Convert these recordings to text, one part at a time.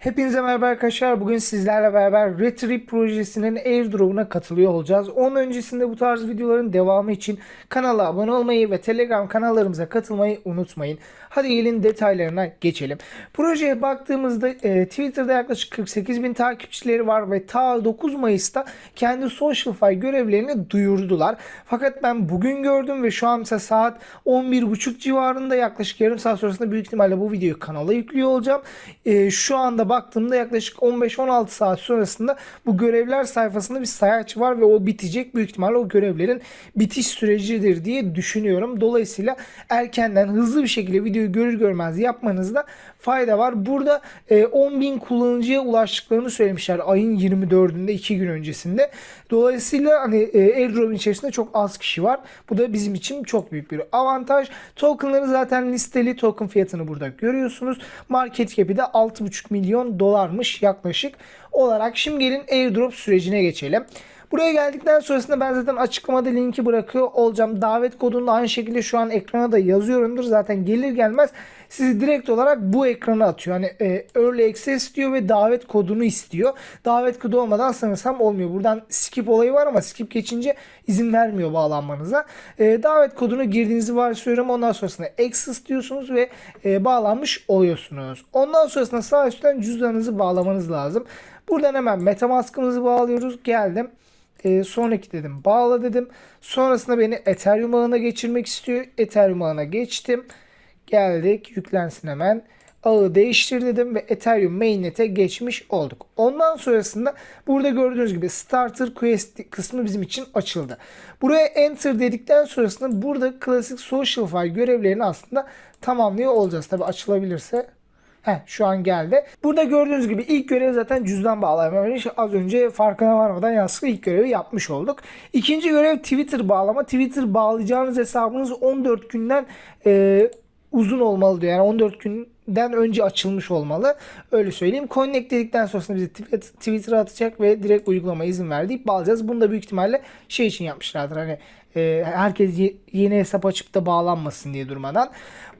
Hepinize merhaba arkadaşlar. Bugün sizlerle beraber Retrieve projesinin airdrop'una katılıyor olacağız. Onun öncesinde bu tarz videoların devamı için kanala abone olmayı ve Telegram kanallarımıza katılmayı unutmayın. Hadi gelin detaylarına geçelim. Projeye baktığımızda e, Twitter'da yaklaşık 48 bin takipçileri var ve ta 9 Mayıs'ta kendi Socialfy görevlerini duyurdular. Fakat ben bugün gördüm ve şu an mesela saat 11.30 civarında yaklaşık yarım saat sonrasında büyük ihtimalle bu videoyu kanala yüklüyor olacağım. E, şu anda baktığımda yaklaşık 15-16 saat sonrasında bu görevler sayfasında bir sayaç var ve o bitecek. Büyük ihtimalle o görevlerin bitiş sürecidir diye düşünüyorum. Dolayısıyla erkenden hızlı bir şekilde videoyu görür görmez yapmanızda fayda var. Burada e, 10.000 kullanıcıya ulaştıklarını söylemişler ayın 24'ünde 2 gün öncesinde. Dolayısıyla hani e, airdrop'un içerisinde çok az kişi var. Bu da bizim için çok büyük bir avantaj. Tokenları zaten listeli token fiyatını burada görüyorsunuz. Market cap'i de 6,5 milyon dolarmış yaklaşık olarak. Şimdi gelin airdrop sürecine geçelim. Buraya geldikten sonrasında ben zaten açıklamada linki bırakıyor olacağım. Davet kodunu da aynı şekilde şu an ekrana da yazıyorumdur. Zaten gelir gelmez sizi direkt olarak bu ekrana atıyor. Hani e, early access diyor ve davet kodunu istiyor. Davet kodu olmadan sanırsam olmuyor. Buradan skip olayı var ama skip geçince izin vermiyor bağlanmanıza. E, davet kodunu girdiğinizi varsayıyorum. Ondan sonrasında access diyorsunuz ve e, bağlanmış oluyorsunuz. Ondan sonrasında sağ üstten cüzdanınızı bağlamanız lazım. Buradan hemen Metamask'ımızı bağlıyoruz. Geldim. E, sonraki dedim bağla dedim. Sonrasında beni Ethereum ağına geçirmek istiyor. Ethereum ağına geçtim. Geldik yüklensin hemen. Ağı değiştir dedim ve Ethereum mainnet'e geçmiş olduk. Ondan sonrasında burada gördüğünüz gibi Starter Quest kısmı bizim için açıldı. Buraya Enter dedikten sonrasında burada klasik Social File görevlerini aslında tamamlıyor olacağız. Tabi açılabilirse Heh, şu an geldi. Burada gördüğünüz gibi ilk görev zaten cüzdan bağlama. Yani az önce farkına varmadan yanlışlıkla ilk görevi yapmış olduk. İkinci görev Twitter bağlama. Twitter bağlayacağınız hesabınız 14 günden e, uzun olmalı diyor. Yani 14 günden önce açılmış olmalı. Öyle söyleyeyim. Connect dedikten sonrasında bizi Twitter'a atacak ve direkt uygulama izin ver deyip bağlayacağız. Bunu da büyük ihtimalle şey için yapmışlardır. Hani e, herkes yeni hesap açıp da bağlanmasın diye durmadan.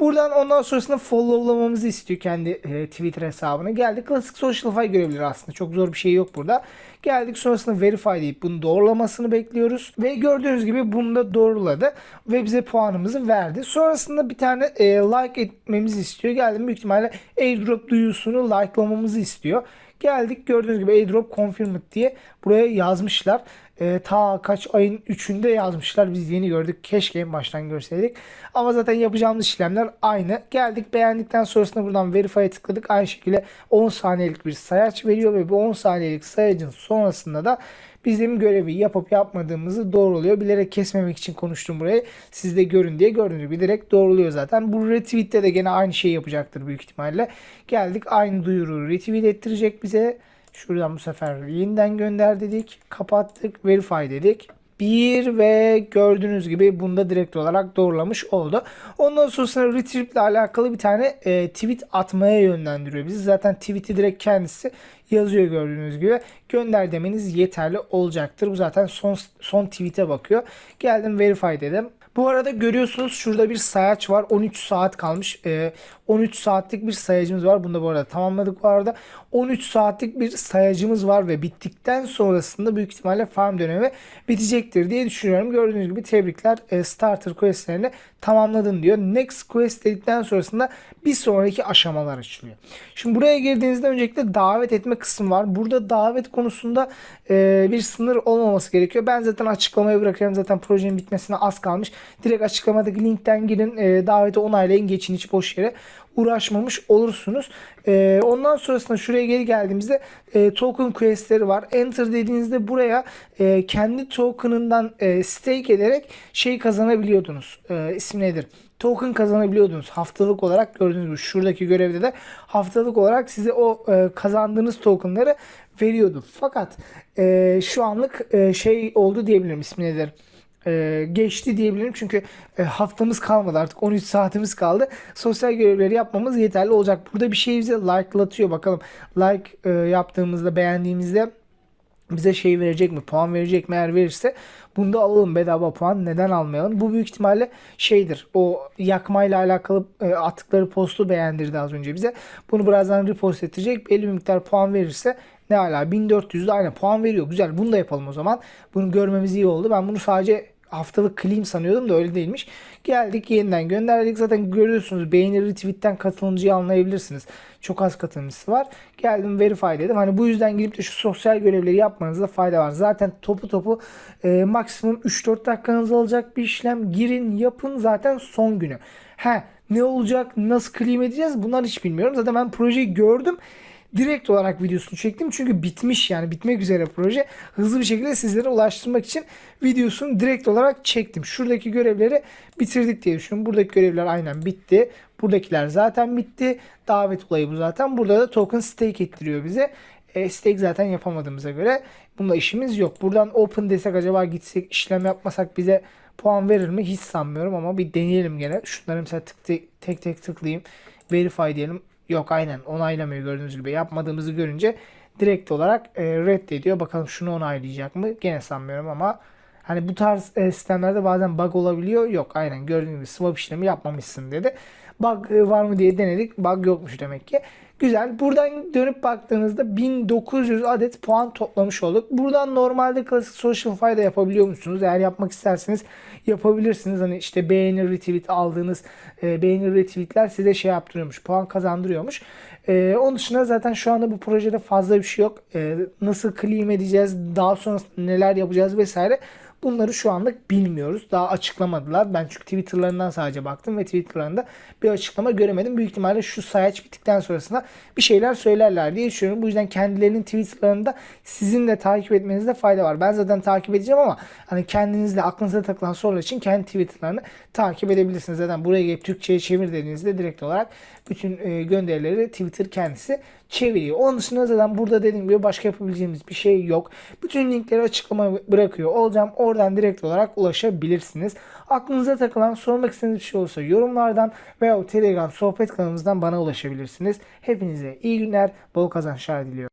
Buradan ondan sonrasında followlamamızı istiyor kendi e, Twitter hesabına. Geldik klasik Socialify görevleri aslında. Çok zor bir şey yok burada. Geldik sonrasında verify deyip bunu doğrulamasını bekliyoruz. Ve gördüğünüz gibi bunu da doğruladı. Ve bize puanımızı verdi. Sonrasında bir tane e, like etmemizi istiyor. Geldim büyük ihtimalle airdrop duyusunu like'lamamızı istiyor. Geldik gördüğünüz gibi airdrop confirmed diye buraya yazmışlar. E, ta kaç ayın 3'ünde yazmışlar. Biz yeni gördük. Keşke en baştan görseydik. Ama zaten yapacağımız işlemler aynı. Geldik beğendikten sonrasında buradan verify'e tıkladık. Aynı şekilde 10 saniyelik bir sayaç veriyor ve bu 10 saniyelik sayacın sonrasında da bizim görevi yapıp yapmadığımızı doğruluyor. Bilerek kesmemek için konuştum burayı. Siz de görün diye gördüğünüz gibi direkt doğruluyor zaten. Bu retweet'te de gene aynı şeyi yapacaktır büyük ihtimalle. Geldik aynı duyuruyu retweet ettirecek bize. Şuradan bu sefer yeniden gönder dedik. Kapattık. Verify dedik. Bir ve gördüğünüz gibi bunda direkt olarak doğrulamış oldu. Ondan sonra Retrieve ile alakalı bir tane e, tweet atmaya yönlendiriyor bizi. Zaten tweet'i direkt kendisi yazıyor gördüğünüz gibi. Gönder demeniz yeterli olacaktır. Bu zaten son son tweet'e bakıyor. Geldim verify dedim. Bu arada görüyorsunuz şurada bir sayaç var. 13 saat kalmış. Ee, 13 saatlik bir sayacımız var. Bunu da bu arada tamamladık bu arada. 13 saatlik bir sayacımız var ve bittikten sonrasında büyük ihtimalle farm dönemi bitecektir diye düşünüyorum. Gördüğünüz gibi tebrikler e, starter questlerini tamamladın diyor. Next quest dedikten sonrasında bir sonraki aşamalar açılıyor. Şimdi buraya girdiğinizde öncelikle davet etme kısmı var. Burada davet konusunda e, bir sınır olmaması gerekiyor. Ben zaten açıklamaya bırakıyorum. Zaten projenin bitmesine az kalmış. Direkt açıklamadaki linkten girin. E, daveti onaylayın. Geçin hiç boş yere uğraşmamış olursunuz. E, ondan sonrasında şuraya geri geldiğimizde e, token questleri var. Enter dediğinizde buraya e, kendi token'ından e, stake ederek şey kazanabiliyordunuz. E, ismi nedir? token kazanabiliyordunuz haftalık olarak gördüğünüz gibi şuradaki görevde de haftalık olarak size o e, kazandığınız tokenları veriyordu. Fakat e, şu anlık e, şey oldu diyebilirim ismi nedir? E, geçti diyebilirim. Çünkü e, haftamız kalmadı artık 13 saatimiz kaldı. Sosyal görevleri yapmamız yeterli olacak. Burada bir şey bize like'latıyor bakalım. Like e, yaptığımızda beğendiğimizde bize şey verecek mi? Puan verecek mi? Eğer verirse bunu da alalım bedava puan. Neden almayalım? Bu büyük ihtimalle şeydir. O yakmayla alakalı e, attıkları postu beğendirdi az önce bize. Bunu birazdan repost edecek. Belli bir miktar puan verirse ne hala 1400'de aynı puan veriyor. Güzel bunu da yapalım o zaman. Bunu görmemiz iyi oldu. Ben bunu sadece haftalık claim sanıyordum da öyle değilmiş. Geldik yeniden gönderdik. Zaten görüyorsunuz beğeni retweet'ten katılımcıyı anlayabilirsiniz. Çok az katılımcısı var. Geldim verify dedim. Hani bu yüzden gidip de şu sosyal görevleri yapmanızda fayda var. Zaten topu topu e, maksimum 3-4 dakikanız alacak bir işlem. Girin yapın zaten son günü. He ne olacak nasıl claim edeceğiz bunlar hiç bilmiyorum. Zaten ben projeyi gördüm direkt olarak videosunu çektim. Çünkü bitmiş yani bitmek üzere proje. Hızlı bir şekilde sizlere ulaştırmak için videosunu direkt olarak çektim. Şuradaki görevleri bitirdik diye düşünüyorum. Buradaki görevler aynen bitti. Buradakiler zaten bitti. Davet olayı bu zaten. Burada da token stake ettiriyor bize. E, stake zaten yapamadığımıza göre bunda işimiz yok. Buradan open desek acaba gitsek işlem yapmasak bize puan verir mi? Hiç sanmıyorum ama bir deneyelim gene. Şunları mesela tık tık, tek tek tıklayayım. Verify diyelim. Yok aynen onaylamıyor gördüğünüz gibi. Yapmadığımızı görünce direkt olarak e, reddediyor. Bakalım şunu onaylayacak mı? Gene sanmıyorum ama hani bu tarz e, sistemlerde bazen bug olabiliyor. Yok aynen gördüğünüz gibi swap işlemi yapmamışsın dedi. Bug e, var mı diye denedik. Bug yokmuş demek ki. Güzel. Buradan dönüp baktığınızda 1900 adet puan toplamış olduk. Buradan normalde klasik social file yapabiliyor musunuz? Eğer yapmak isterseniz yapabilirsiniz. Hani işte beğeni retweet aldığınız e, beğeni retweetler size şey yaptırıyormuş. Puan kazandırıyormuş. E, onun dışında zaten şu anda bu projede fazla bir şey yok. E, nasıl claim edeceğiz? Daha sonra neler yapacağız vesaire. Bunları şu anlık bilmiyoruz. Daha açıklamadılar. Ben çünkü Twitter'larından sadece baktım ve Twitter'larında bir açıklama göremedim. Büyük ihtimalle şu sayaç bittikten sonrasında bir şeyler söylerler diye düşünüyorum. Bu yüzden kendilerinin Twitter'larında sizin de takip etmenizde fayda var. Ben zaten takip edeceğim ama hani kendinizde aklınıza takılan sorular için kendi Twitter'larını takip edebilirsiniz. Zaten buraya gelip Türkçe'ye çevir dediğinizde direkt olarak bütün e, gönderileri Twitter kendisi çeviriyor. Onun dışında zaten burada dediğim gibi başka yapabileceğimiz bir şey yok. Bütün linkleri açıklama bırakıyor olacağım. Oradan direkt olarak ulaşabilirsiniz. Aklınıza takılan sormak istediğiniz bir şey olursa yorumlardan veya Telegram sohbet kanalımızdan bana ulaşabilirsiniz. Hepinize iyi günler, bol kazançlar diliyorum.